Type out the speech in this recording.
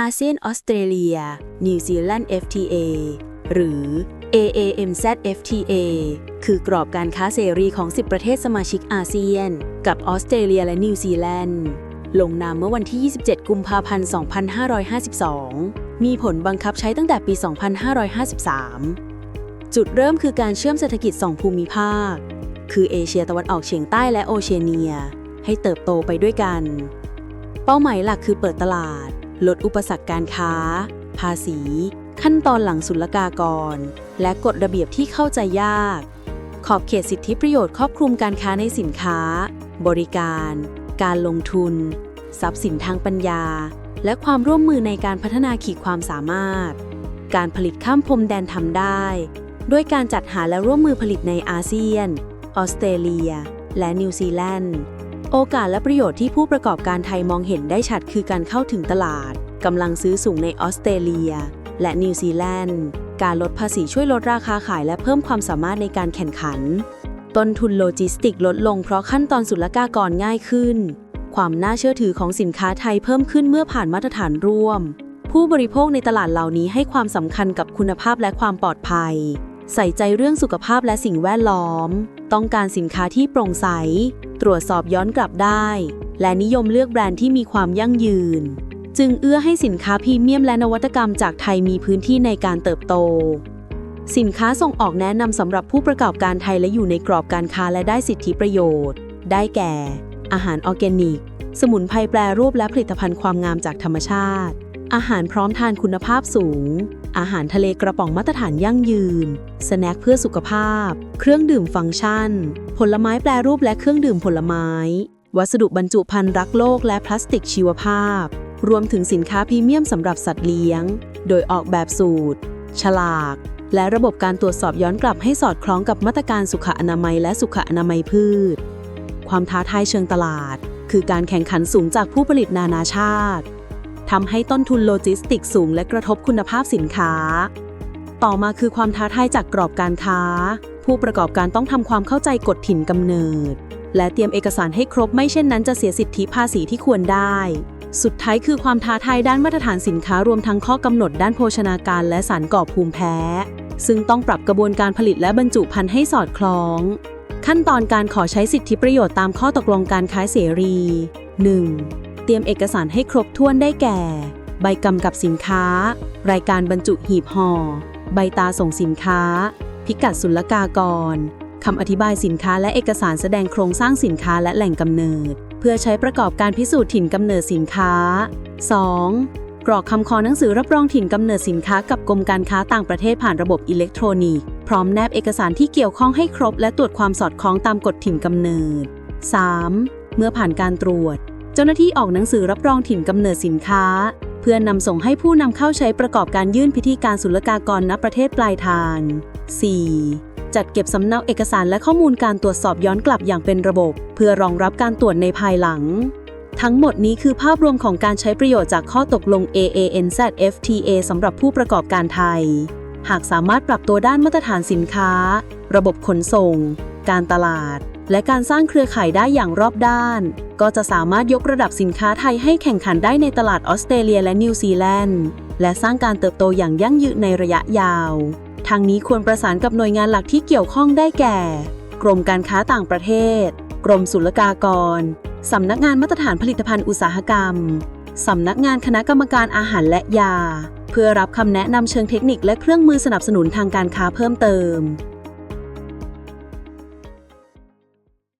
อาเซียนออสเตรเลีย นิวซีแลนด์ FTA หรือ AAMZ FTA คือกรอบการค้าเสรีของ 10 ประเทศสมาชิกอาเซียน กับออสเตรเลียและนิวซีแลนด์ ลงนามเมื่อวันที่ 27 กุมภาพันธ์ 2552 มีผลบังคับใช้ตั้งแต่ปี 2553 จุดเริ่มคือการเชื่อมเศรษฐกิจ 2 ภูมิภาค คือเอเชียตะวันออกเฉียงใต้และโอเชียเนีย ให้เติบโตไปด้วยกัน เป้าหมายหลักคือเปิดตลาด ลดอุปสรรคการค้า ภาษี ขั้นตอนหลังศุลกากร และกฎระเบียบที่เข้าใจยาก ขอบเขตสิทธิประโยชน์ครอบคลุมการค้าในสินค้า บริการ การลงทุน ทรัพย์สินทางปัญญา และความร่วมมือในการพัฒนาขีดความสามารถ การผลิตข้ามพรมแดนทำได้ ด้วยการจัดหาและร่วมมือผลิตในอาเซียน ออสเตรเลีย และนิวซีแลนด์ โอกาสและประโยชน์ที่ผู้ประกอบการไทยมองเห็นได้ชัดคือการเข้าถึงตลาดกำลังซื้อสูงในออสเตรเลีย และนิวซีแลนด์ การลดภาษีช่วยลดราคาขายและเพิ่มความสามารถในการแข่งขัน ต้นทุนโลจิสติกลดลงเพราะขั้นตอนศุลกากรง่ายขึ้น ความน่าเชื่อถือของสินค้าไทยเพิ่มขึ้นเมื่อผ่านมาตรฐานร่วม ผู้บริโภคในตลาดเหล่านี้ให้ความสำคัญกับคุณภาพและความปลอดภัย ใส่ใจเรื่องสุขภาพและสิ่งแวดล้อม ต้องการสินค้าที่โปร่งใส ตรวจสอบย้อนกลับได้ และนิยมเลือกแบรนด์ที่มีความยั่งยืน จึงเอื้อให้สินค้าพรีเมียมและนวัตกรรมจากไทยมีพื้นที่ในการเติบโต สินค้าส่งออกแนะนำสำหรับผู้ประกอบการไทยและอยู่ในกรอบการค้าและได้สิทธิประโยชน์ ได้แก่ อาหารออร์แกนิก สมุนไพรแปรรูปและผลิตภัณฑ์ความงามจากธรรมชาติ อาหารพร้อมทานคุณภาพสูง อาหารทะเลกระป๋องมาตรฐานยั่งยืน สแน็คเพื่อสุขภาพ เครื่องดื่มฟังก์ชัน ผลไม้แปรรูปและเครื่องดื่มผลไม้ วัสดุบรรจุภัณฑ์รักโลกและพลาสติกชีวภาพ รวมถึงสินค้าพรีเมียมสำหรับสัตว์เลี้ยง โดยออกแบบสูตร ฉลาก และระบบการตรวจสอบย้อนกลับให้สอดคล้องกับมาตรการสุขอนามัยและสุขอนามัยพืช ความท้าทายเชิงตลาด คือการแข่งขันสูงจากผู้ผลิตนานาชาติ ทำให้ต้นทุนโลจิสติกสูงและกระทบคุณภาพสินค้า ต่อมาคือความท้าทายจากกรอบการค้า ผู้ประกอบการต้องทำความเข้าใจกฎถิ่นกำเนิด และเตรียมเอกสารให้ครบไม่เช่นนั้นจะเสียสิทธิภาษีที่ควรได้ สุดท้ายคือความท้าทายด้านมาตรฐานสินค้ารวมทั้งข้อกำหนดด้านโภชนาการและสารก่อภูมิแพ้ ซึ่งต้องปรับกระบวนการผลิตและบรรจุภัณฑ์ให้สอดคล้องขั้นตอนการขอใช้สิทธิประโยชน์ตามข้อตกลงการค้าเสรี 1. เตรียมเอกสารให้ครบถ้วนได้แก่ ใบกำกับสินค้า รายการบรรจุหีบห่อ ใบตาส่งสินค้า พิกัดศุลกากรคำอธิบายสินค้าและเอกสารแสดงโครงสร้างสินค้าและแหล่งกำเนิด เพื่อใช้ประกอบการพิสูจน์ถิ่นกำเนิดสินค้า 2. กรอกคำขอหนังสือรับรองถิ่นกำเนิดสินค้ากับกรมการค้าต่างประเทศผ่านระบบอิเล็กทรอนิกส์พร้อมแนบเอกสารที่เกี่ยวข้องให้ครบ และตรวจความสอดคล้องตามกฎถิ่นกำเนิด 3. เมื่อผ่านการตรวจ เจ้าหน้าที่ออกหนังสือรับรองถิ่นกำเนิดสินค้า เพื่อนำส่งให้ผู้นำเข้าใช้ประกอบการยื่นพิธีการศุลกากรณประเทศปลายทาง 4. จัดเก็บสำเนาเอกสารและข้อมูลการตรวจสอบย้อนกลับอย่างเป็นระบบ เพื่อรองรับการตรวจในภายหลัง ทั้งหมดนี้คือภาพรวมของการใช้ประโยชน์จากข้อตกลง AANZ FTA สำหรับผู้ประกอบการไทย หากสามารถปรับตัวด้านมาตรฐานสินค้า ระบบขนส่ง การตลาด และการสร้างเครือข่ายได้อย่างรอบด้าน ก็จะสามารถยกระดับสินค้าไทยให้แข่งขันได้ในตลาดออสเตรเลียและนิวซีแลนด์ และสร้างการเติบโตอย่างยั่งยืนในระยะยาว ทางนี้ควรประสานกับหน่วยงานหลักที่เกี่ยวข้องได้แก่ กรมการค้าต่างประเทศ กรมศุลกากร สำนักงานมาตรฐานผลิตภัณฑ์อุตสาหกรรม สำนักงานคณะกรรมการอาหารและยา เพื่อรับคำแนะนำเชิงเทคนิคและเครื่องมือสนับสนุนทางการค้าเพิ่มเติม